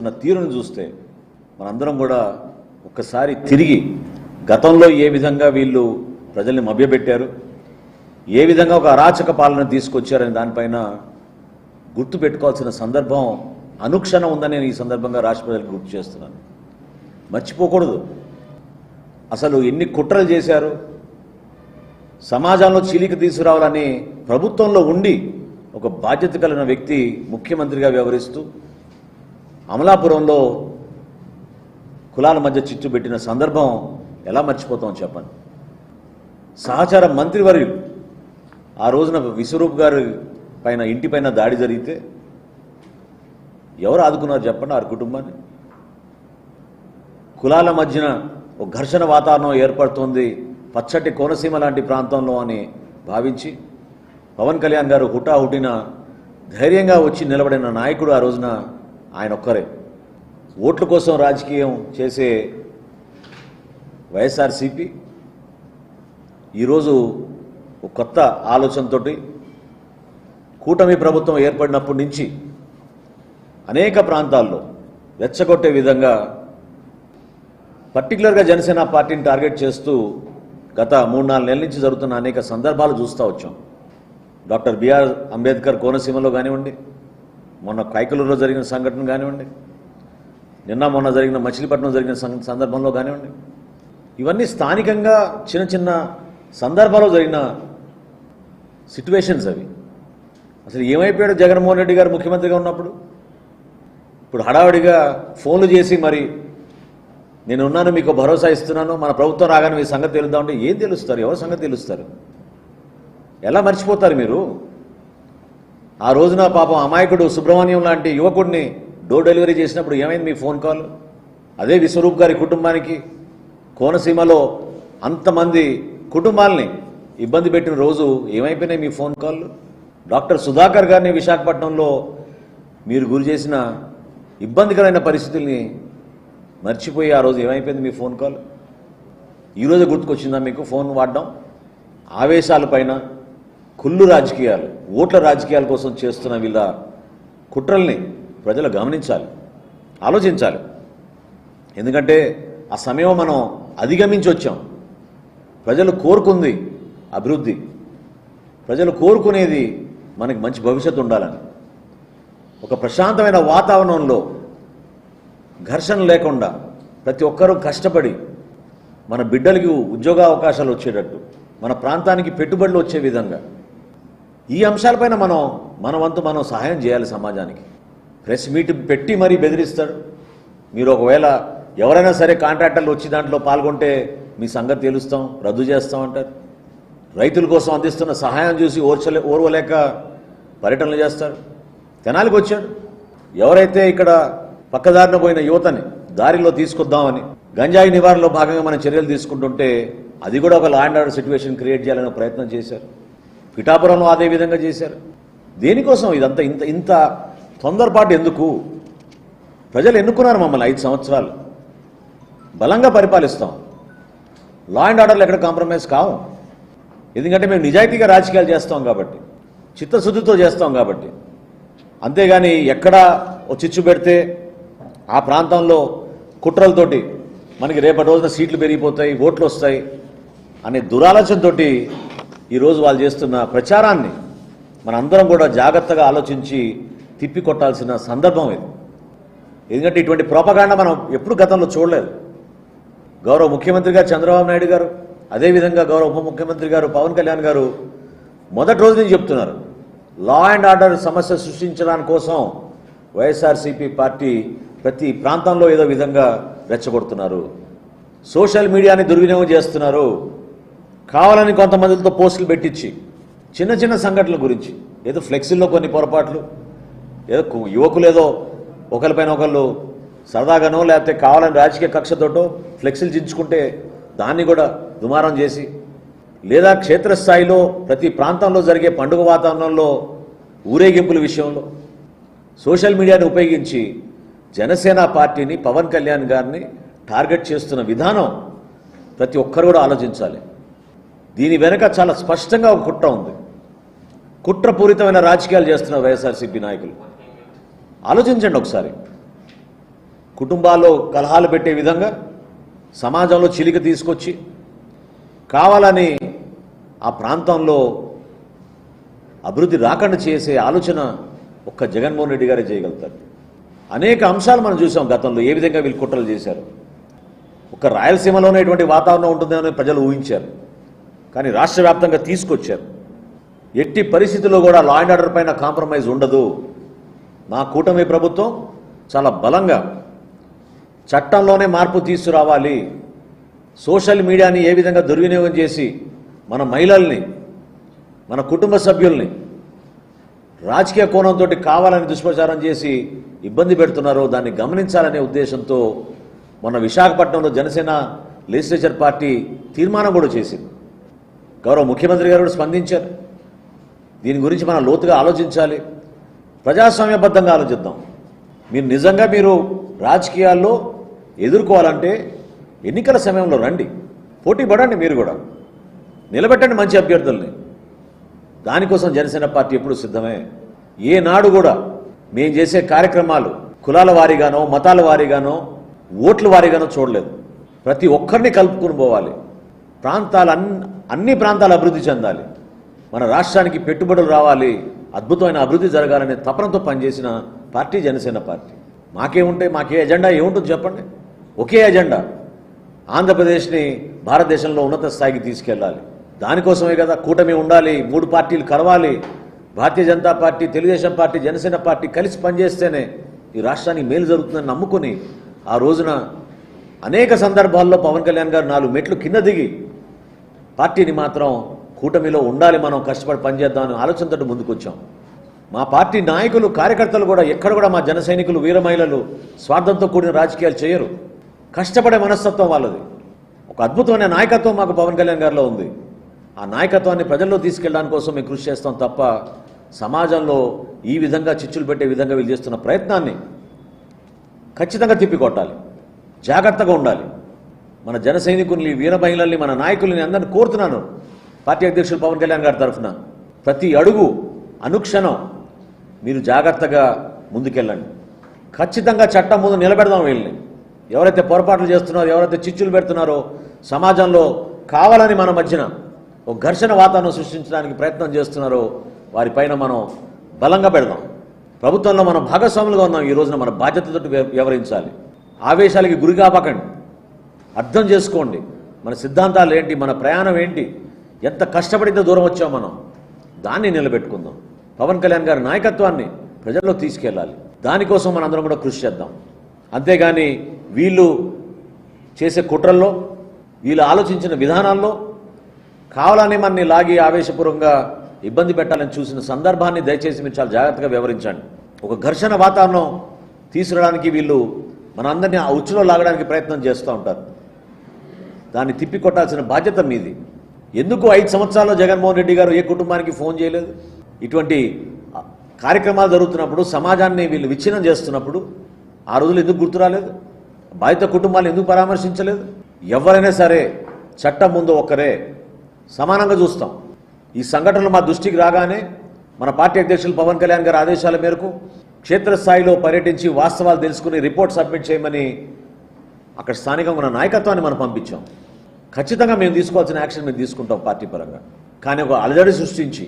ఉన్న తీరును చూస్తే మనందరం కూడా ఒక్కసారి తిరిగి గతంలో ఏ విధంగా వీళ్ళు ప్రజల్ని మభ్యపెట్టారు ఏ విధంగా ఒక అరాచక పాలన తీసుకొచ్చారనే దానిపైన గుర్తు పెట్టుకోవాల్సిన సందర్భం అనుక్షణం ఉందని నేను ఈ సందర్భంగా రాష్ట్ర ప్రజలకు గుర్తు చేస్తున్నాను. మర్చిపోకూడదు. అసలు ఎన్ని కుట్రలు చేశారు సమాజంలో చీలిక తీసుకురావాలని ప్రభుత్వంలో ఉండి ఒక బాధ్యత కలిగిన వ్యక్తి ముఖ్యమంత్రిగా వ్యవహరిస్తూ అమలాపురంలో కులాల మధ్య చిచ్చు పెట్టిన సందర్భం ఎలా మర్చిపోతాం చెప్పండి? సహచార మంత్రివర్యులు ఆ రోజున విశ్వరూప్ గారి పైన ఇంటిపైన దాడి జరిగితే ఎవరు ఆదుకున్నారు చెప్పండి ఆ కుటుంబాన్ని? కులాల మధ్యన ఒక ఘర్షణ వాతావరణం ఏర్పడుతోంది పచ్చటి కోనసీమ లాంటి ప్రాంతంలో అని భావించి పవన్ కళ్యాణ్ గారు హుటాహుటిన ధైర్యంగా వచ్చి నిలబడిన నాయకుడు ఆ రోజున ఆయన ఒక్కరే. ఓట్ల కోసం రాజకీయం చేసే వైఎస్ఆర్సిపి ఈరోజు ఒక కొత్త ఆలోచనతోటి కూటమి ప్రభుత్వం ఏర్పడినప్పటి నుంచి అనేక ప్రాంతాల్లో రెచ్చగొట్టే విధంగా పర్టికులర్గా జనసేన పార్టీని టార్గెట్ చేస్తూ గత మూడు నాలుగు నెలల నుంచి జరుగుతున్న అనేక సందర్భాలు చూస్తూ వచ్చాం. డాక్టర్ బిఆర్ అంబేద్కర్ కోనసీమలో కానివ్వండి మొన్న కైకలూరులో జరిగిన సంఘటన కానివ్వండి నిన్న మొన్న జరిగిన మచిలీపట్నం జరిగిన సం- సందర్భంలో కానివ్వండి ఇవన్నీ స్థానికంగా చిన్న చిన్న సందర్భాల్లో జరిగిన సిట్యువేషన్స్ అవి. అసలు ఏమైపోయాడు జగన్మోహన్ రెడ్డి గారు ముఖ్యమంత్రిగా ఉన్నప్పుడు? ఇప్పుడు హడావిడిగా ఫోన్లు చేసి మరి నేను ఉన్నాను మీకు భరోసా ఇస్తున్నాను మన ప్రభుత్వం రాగానే మీ సంగతి తెలుద్దామంటే ఏం తెలుస్తారు? ఎవరి సంగతి తెలుస్తారు? ఎలా మర్చిపోతారు మీరు? ఆ రోజున పాపం అమాయకుడు సుబ్రహ్మణ్యం లాంటి యువకుడిని డోర్ డెలివరీ చేసినప్పుడు ఏమైంది మీ ఫోన్ కాల్? అదే విశ్వరూప్ గారి కుటుంబానికి కోనసీమలో అంతమంది కుటుంబాలని ఇబ్బంది పెట్టిన రోజు ఏమైపోయినాయి మీ ఫోన్ కాల్ డాక్టర్ సుధాకర్ గారిని విశాఖపట్నంలో మీరు గురి చేసిన ఇబ్బందికరమైన పరిస్థితుల్ని మర్చిపోయి ఆ రోజు ఏమైపోయింది మీ ఫోన్ కాల్? ఈరోజు గుర్తుకొచ్చిందా మీకు? ఫోన్ వాడడం? ఆవేశాలపైన కుళ్ళు రాజకీయాలు ఓట్ల రాజకీయాల కోసం చేస్తున్న వీళ్ళ కుట్రల్ని ప్రజలు గమనించాలి ఆలోచించాలి. ఎందుకంటే ఆ సమయం మనం అధిగమించి వచ్చాం. ప్రజలు కోరుకుంది అభివృద్ధి. ప్రజలు కోరుకునేది మనకి మంచి భవిష్యత్తు ఉండాలని. ఒక ప్రశాంతమైన వాతావరణంలో ఘర్షణ లేకుండా ప్రతి ఒక్కరూ కష్టపడి మన బిడ్డలకి ఉద్యోగ అవకాశాలు వచ్చేటట్టు మన ప్రాంతానికి పెట్టుబడులు వచ్చే విధంగా ఈ అంశాలపైన మనం మన వంతు మనం సహాయం చేయాలి సమాజానికి. ప్రెస్ మీట్ పెట్టి మరీ బెదిరిస్తాడు. మీరు ఒకవేళ ఎవరైనా సరే కాంట్రాక్టర్లు వచ్చి దాంట్లో పాల్గొంటే మీ సంగతి తెలుస్తాం రద్దు చేస్తాం అంటారు. రైతుల కోసం అందిస్తున్న సహాయం చూసి ఓర్చలే ఓర్వలేక పర్యటనలు చేస్తారు. తెనాలికి వచ్చాడు. ఎవరైతే ఇక్కడ పక్కదారిన పోయిన యువతని దారిలో తీసుకొద్దామని గంజాయి నివారణలో భాగంగా మనం చర్యలు తీసుకుంటుంటే అది కూడా ఒక law and order situation create చేయాలనే ప్రయత్నం చేశారు. పిఠాపురంలో అదే విధంగా చేశారు. దేనికోసం ఇదంతా ఇంత ఇంత తొందరపాటు ఎందుకు? ప్రజలు ఎన్నుకున్నారు మమ్మల్ని ఐదు సంవత్సరాలు. బలంగా పరిపాలిస్తాం. లా అండ్ ఆర్డర్లు ఎక్కడ కాంప్రమైజ్ కావు. ఎందుకంటే మేము నిజాయితీగా రాజకీయాలు చేస్తాం కాబట్టి చిత్తశుద్ధితో చేస్తాం కాబట్టి. అంతేగాని ఎక్కడ చిచ్చు పెడితే ఆ ప్రాంతంలో కుట్రలతోటి మనకి రేపటి రోజున సీట్లు పెరిగిపోతాయి ఓట్లు వస్తాయి అనే దురాలోచనతోటి ఈరోజు వాళ్ళు చేస్తున్న ప్రచారాన్ని మనందరం కూడా జాగ్రత్తగా ఆలోచించి తిప్పి కొట్టాల్సిన సందర్భం ఇది. ఎందుకంటే ఇటువంటి ప్రోపగాండ మనం ఎప్పుడు గతంలో చూడలేదు. గౌరవ ముఖ్యమంత్రి గారు చంద్రబాబు నాయుడు గారు అదేవిధంగా గౌరవ ఉప ముఖ్యమంత్రి గారు పవన్ కళ్యాణ్ గారు మొదటి రోజు నుంచి చెప్తున్నారు. లా అండ్ ఆర్డర్ సమస్య సృష్టించడానికి కోసం వైఎస్ఆర్సీపీ పార్టీ ప్రతి ప్రాంతంలో ఏదో విధంగా రెచ్చగొడుతున్నారు. సోషల్ మీడియాని దుర్వినియోగం చేస్తున్నారు. కావాలని కొంతమందితో పోస్టులు పెట్టించి చిన్న చిన్న సంఘటనల గురించి ఏదో ఫ్లెక్సీల్లో కొన్ని పొరపాట్లు ఏదో యువకులు ఏదో ఒకరిపైన ఒకళ్ళు సరదాగానో లేకపోతే కావాలని రాజకీయ కక్షతోటో ఫ్లెక్సీలు చించుకుంటే దాన్ని కూడా దుమారం చేసి లేదా క్షేత్రస్థాయిలో ప్రతి ప్రాంతంలో జరిగే పండుగ వాతావరణంలో ఊరేగింపుల విషయంలో సోషల్ మీడియాని ఉపయోగించి జనసేన పార్టీని పవన్ కళ్యాణ్ గారిని టార్గెట్ చేస్తున్న విధానం ప్రతి ఒక్కరు కూడా ఆలోచించాలి. దీని వెనక చాలా స్పష్టంగా ఒక కుట్ర ఉంది. కుట్రపూరితమైన రాజకీయాలు చేస్తున్న వైఎస్ఆర్సీపీ నాయకులు. ఆలోచించండి ఒకసారి. కుటుంబాల్లో కలహాలు పెట్టే విధంగా సమాజంలో చిలిక తీసుకొచ్చి కావాలని ఆ ప్రాంతంలో అభివృద్ధి రాకుండా చేసే ఆలోచన ఒక్క జగన్మోహన్ రెడ్డి గారే చేయగలుగుతారు. అనేక అంశాలు మనం చూసాం గతంలో ఏ విధంగా వీళ్ళు కుట్రలు చేశారు. ఒక రాయలసీమలోనే ఇటువంటి వాతావరణం ఉంటుందని ప్రజలు ఊహించారు. కానీ రాష్ట్ర వ్యాప్తంగా తీసుకొచ్చారు. ఎట్టి పరిస్థితుల్లో కూడా లా అండ్ ఆర్డర్ పైన కాంప్రమైజ్ ఉండదు. మా కూటమి ప్రభుత్వం చాలా బలంగా చట్టంలోనే మార్పు తీసుకురావాలి. సోషల్ మీడియాని ఏ విధంగా దుర్వినియోగం చేసి మన మహిళల్ని మన కుటుంబ సభ్యుల్ని రాజకీయ కోణంతో కావాలని దుష్ప్రచారం చేసి ఇబ్బంది పెడుతున్నారో దాన్ని గమనించాలనే ఉద్దేశంతో మొన్న విశాఖపట్నంలో జనసేన లెజిస్లేచర్ పార్టీ తీర్మానం కూడా చేసింది. గౌరవ ముఖ్యమంత్రి గారు కూడా స్పందించారు. దీని గురించి మనం లోతుగా ఆలోచించాలి. ప్రజాస్వామ్యబద్ధంగా ఆలోచిద్దాం. మీరు నిజంగా మీరు రాజకీయాల్లో ఎదుర్కోవాలంటే ఎన్నికల సమయంలో రండి. పోటీ పడండి మీరు కూడా. నిలబెట్టండి మంచి అభ్యర్థుల్ని. దానికోసం జనసేన పార్టీ ఎప్పుడు సిద్ధమే. ఏనాడు కూడా మేము చేసే కార్యక్రమాలు కులాల వారీగానో మతాల వారీగానో ఓట్ల వారీగానో చూడలేదు. ప్రతి ఒక్కరిని కలుపుకుని పోవాలి. ప్రాంతాలు అన్ని అన్ని ప్రాంతాలు అభివృద్ధి చెందాలి. మన రాష్ట్రానికి పెట్టుబడులు రావాలి. అద్భుతమైన అభివృద్ధి జరగాలనే తపనతో పనిచేసిన పార్టీ జనసేన పార్టీ. మాకేముంటాయి మాకే ఎజెండా ఏముంటుంది చెప్పండి? ఒకే ఎజెండా. ఆంధ్రప్రదేశ్ని భారతదేశంలో ఉన్నత స్థాయికి తీసుకెళ్ళాలి. దానికోసమే కదా కూటమి ఉండాలి మూడు పార్టీలు కలవాలి. Bharatiya Janata Party Telugu Desam Party Janasena Party కలిసి పనిచేస్తేనే ఈ రాష్ట్రానికి మేలు జరుగుతుందని నమ్ముకుని ఆ రోజున అనేక సందర్భాల్లో పవన్ కళ్యాణ్ గారు నాలుగు మెట్లు కింద దిగి పార్టీని మాత్రం కూటమిలో ఉండాలి మనం కష్టపడి పనిచేద్దామని ఆలోచనతో ముందుకొచ్చాం. మా పార్టీ నాయకులు కార్యకర్తలు కూడా ఎక్కడ కూడా మా జన సైనికులు వీర మహిళలు స్వార్థంతో కూడిన రాజకీయాలు చేయరు. కష్టపడే మనస్తత్వం వాళ్ళది. ఒక అద్భుతమైన నాయకత్వం మాకు పవన్ కళ్యాణ్ గారిలో ఉంది. ఆ నాయకత్వాన్ని ప్రజల్లో తీసుకెళ్ళడానికి కోసం మేము కృషి చేస్తాం తప్ప సమాజంలో ఈ విధంగా చిచ్చులు పెట్టే విధంగా వీళ్ళు చేస్తున్న ప్రయత్నాన్ని ఖచ్చితంగా తిప్పికొట్టాలి. జాగ్రత్తగా ఉండాలి. మన జన సైనికుల్ని వీర మహిళల్ని మన నాయకుల్ని అందరిని కోరుతున్నాను. పార్టీ అధ్యక్షులు పవన్ కళ్యాణ్ గారి తరఫున. ప్రతి అడుగు అనుక్షణం మీరు జాగ్రత్తగా ముందుకెళ్ళండి. ఖచ్చితంగా చట్టం ముందు నిలబెడదాం వీళ్ళని. ఎవరైతే పొరపాట్లు చేస్తున్నారో ఎవరైతే చిచ్చులు పెడుతున్నారో సమాజంలో కావాలని మన మధ్యన ఒక ఘర్షణ వాతావరణం సృష్టించడానికి ప్రయత్నం చేస్తున్నారో వారిపైన మనం బలంగా పెడదాం. ప్రభుత్వంలో మనం భాగస్వాములుగా ఉన్నాం. ఈ రోజున మన బాధ్యతతో వ్యవహరించాలి. ఆవేశాలకి గురి కాపాకండి అర్థం చేసుకోండి. మన సిద్ధాంతాలు ఏంటి? మన ప్రయాణం ఏంటి? ఎంత కష్టపడితే దూరం వచ్చాం మనం? దాన్ని నిలబెట్టుకుందాం. పవన్ కళ్యాణ్ గారి నాయకత్వాన్ని ప్రజల్లో తీసుకెళ్ళాలి. దానికోసం మనం అందరం కూడా కృషి చేద్దాం. అంతేగాని వీళ్ళు చేసే కుట్రల్లో వీళ్ళు ఆలోచించిన విధానాల్లో కావాలని మనని లాగి ఆవేశపూర్వకంగా ఇబ్బంది పెట్టాలని చూసిన సందర్భాన్ని దయచేసి మీరు చాలా జాగ్రత్తగా వివరించండి. ఒక ఘర్షణ వాతావరణం తీసుకురావడానికి వీళ్ళు మనందరినీ ఆ ఉచ్చులో లాగడానికి ప్రయత్నం చేస్తూ ఉంటారు. దాన్ని తిప్పికొట్టాల్సిన బాధ్యత మీది. ఎందుకు ఐదు సంవత్సరాల్లో జగన్మోహన్ రెడ్డి గారు ఏ కుటుంబానికి ఫోన్ చేయలేదు? ఇటువంటి కార్యక్రమాలు జరుగుతున్నప్పుడు సమాజాన్ని వీళ్ళు విచ్ఛిన్నం చేస్తున్నప్పుడు ఆ రోజులు ఎందుకు గుర్తు రాలేదు బాధిత కుటుంబాలు ఎందుకు పరామర్శించలేదు? ఎవరైనా సరే చట్టం ముందు ఒక్కరే సమానంగా చూస్తాం. ఈ సంఘటనలు మా దృష్టికి రాగానే మన పార్టీ అధ్యక్షులు పవన్ కళ్యాణ్ గారి ఆదేశాల మేరకు క్షేత్రస్థాయిలో పర్యటించి వాస్తవాలు తెలుసుకుని రిపోర్ట్ సబ్మిట్ చేయమని అక్కడ స్థానికంగా ఉన్న నాయకత్వాన్ని మనం పంపించాం. ఖచ్చితంగా మేము తీసుకోవాల్సిన యాక్షన్ మేము తీసుకుంటాం పార్టీ పరంగా. కానీ ఒక అలజడి సృష్టించి